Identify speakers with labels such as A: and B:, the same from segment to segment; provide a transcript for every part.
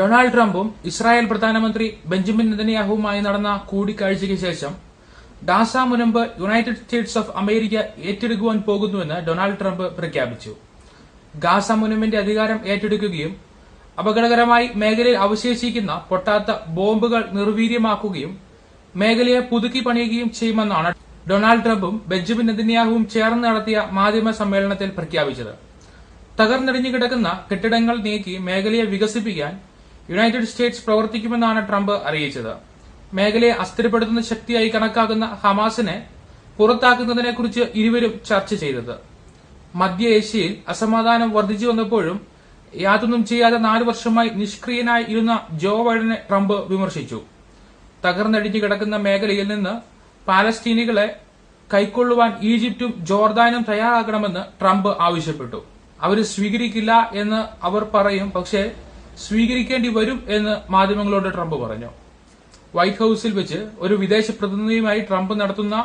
A: Donald ട്രംപും Israel പ്രധാനമന്ത്രി Benjamin നെതന്യാഹുവുമായി നടന്ന കൂടിക്കാഴ്ചയ്ക്ക് ശേഷം ഡാസ മുനമ്പ് യുണൈറ്റഡ് സ്റ്റേറ്റ്സ് ഓഫ് അമേരിക്ക ഏറ്റെടുക്കുവാൻ പോകുന്നുവെന്ന് ഡൊണാൾഡ് ട്രംപ് പ്രഖ്യാപിച്ചു ഗാസ മുനമ്പിന്റെ അധികാരം ഏറ്റെടുക്കുകയും അപകടകരമായി മേഖലയിൽ അവശേഷിക്കുന്ന പൊട്ടാത്ത ബോംബുകൾ നിർവീര്യമാക്കുകയും മേഖലയെ പുതുക്കി പണിയുകയും ചെയ്യുമെന്നാണ് ഡൊണാൾഡ് ട്രംപും ബെഞ്ചമിൻ നെതന്യാഹുവും ചേർന്ന് നടത്തിയ മാധ്യമ സമ്മേളനത്തിൽ പ്രഖ്യാപിച്ചത് തകർന്നിടിഞ്ഞു കിടക്കുന്ന കെട്ടിടങ്ങൾ നീക്കി മേഖലയെ വികസിപ്പിക്കാൻ യുണൈറ്റഡ് സ്റ്റേറ്റ്സ് പ്രവർത്തിക്കുമെന്നാണ് ട്രംപ് അറിയിച്ചത് മേഖലയെ അസ്ഥിരപ്പെടുത്തുന്ന ശക്തിയായി കണക്കാക്കുന്ന ഹമാസിനെ പുറത്താക്കുന്നതിനെക്കുറിച്ച് ഇരുവരും ചർച്ച ചെയ്തത് മധ്യ ഏഷ്യയിൽ അസമാധാനം വർദ്ധിച്ചു വന്നപ്പോഴും യാതൊന്നും ചെയ്യാതെ നാലു വർഷമായി നിഷ്ക്രിയനായി ഇരുന്ന ജോ ബൈഡനെ ട്രംപ് വിമർശിച്ചു തകർന്നടിഞ്ഞു കിടക്കുന്ന മേഖലയിൽ നിന്ന് പാലസ്തീനികളെ കൈക്കൊള്ളുവാൻ ഈജിപ്തും ജോർദാനും തയ്യാറാകണമെന്ന് ട്രംപ് ആവശ്യപ്പെട്ടു അവർ സ്വീകരിക്കില്ല എന്ന് അവർ പറയും പക്ഷേ സ്വീകരിക്കേണ്ടി വരും എന്ന് മാധ്യമങ്ങളോട് ട്രംപ് പറഞ്ഞു വൈറ്റ് ഹൌസിൽ വെച്ച് ഒരു വിദേശ പ്രതിനിധിയുമായി ട്രംപ് നടത്തുന്ന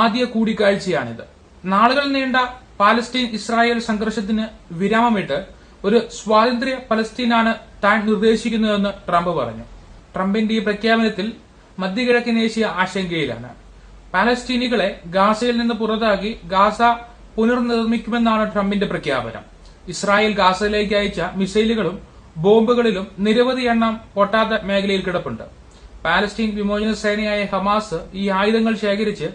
A: ആദ്യ കൂടിക്കാഴ്ചയാണിത് നാളുകൾ നീണ്ട പാലസ്തീൻ ഇസ്രായേൽ സംഘർഷത്തിന് വിരാമമിട്ട് ഒരു സ്വാതന്ത്ര്യ പലസ്തീനാണ് താൻ നിർദ്ദേശിക്കുന്നതെന്ന് ട്രംപ് പറഞ്ഞു ട്രംപിന്റെ ഈ പ്രഖ്യാപനത്തിൽ മധ്യകിഴക്കൻ ഏഷ്യ ആശങ്കയിലാണ് പാലസ്തീനികളെ ഗാസയിൽ നിന്ന് പുറത്താക്കി ഗാസ പുനർനിർമ്മിക്കുമെന്നാണ് ട്രംപിന്റെ പ്രഖ്യാപനം ഇസ്രായേൽ ഗാസയിലേക്ക് അയച്ച മിസൈലുകളും ബോംബുകളിലും നിരവധി എണ്ണം പൊട്ടാത്ത മേഖലയിൽ കിടപ്പുണ്ട് പാലസ്തീൻ വിമോചന സേനയായ ഹമാസ് ഈ ആയുധങ്ങൾ ശേഖരിച്ച്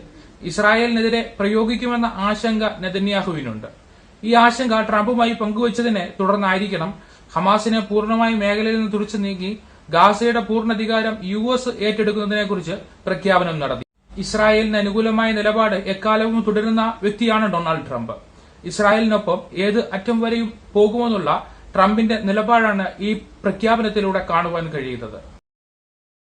A: ഇസ്രായേലിനെതിരെ പ്രയോഗിക്കുമെന്ന ആശങ്ക നെതന്യാഹുവിനുണ്ട് ഈ ആശങ്ക ട്രംപുമായി പങ്കുവച്ചതിനെ തുടർന്നായിരിക്കണം ഹമാസിനെ പൂർണ്ണമായി മേഖലയിൽ നിന്ന് തുറച്ചു നീക്കി ഗാസയുടെ പൂർണ്ണധികാരം യു എസ് ഏറ്റെടുക്കുന്നതിനെക്കുറിച്ച് പ്രഖ്യാപനം നടത്തി ഇസ്രായേലിന് അനുകൂലമായ നിലപാട് എക്കാലവും തുടരുന്ന വ്യക്തിയാണ് ഡൊണാൾഡ് ട്രംപ് ഇസ്രായേലിനൊപ്പം ഏത് അറ്റം വരെയും പോകുമെന്നുള്ള ട്രംപിന്റെ നിലപാടാണ് ഈ പ്രഖ്യാപനത്തിലൂടെ കാണുവാൻ കഴിയുന്നത്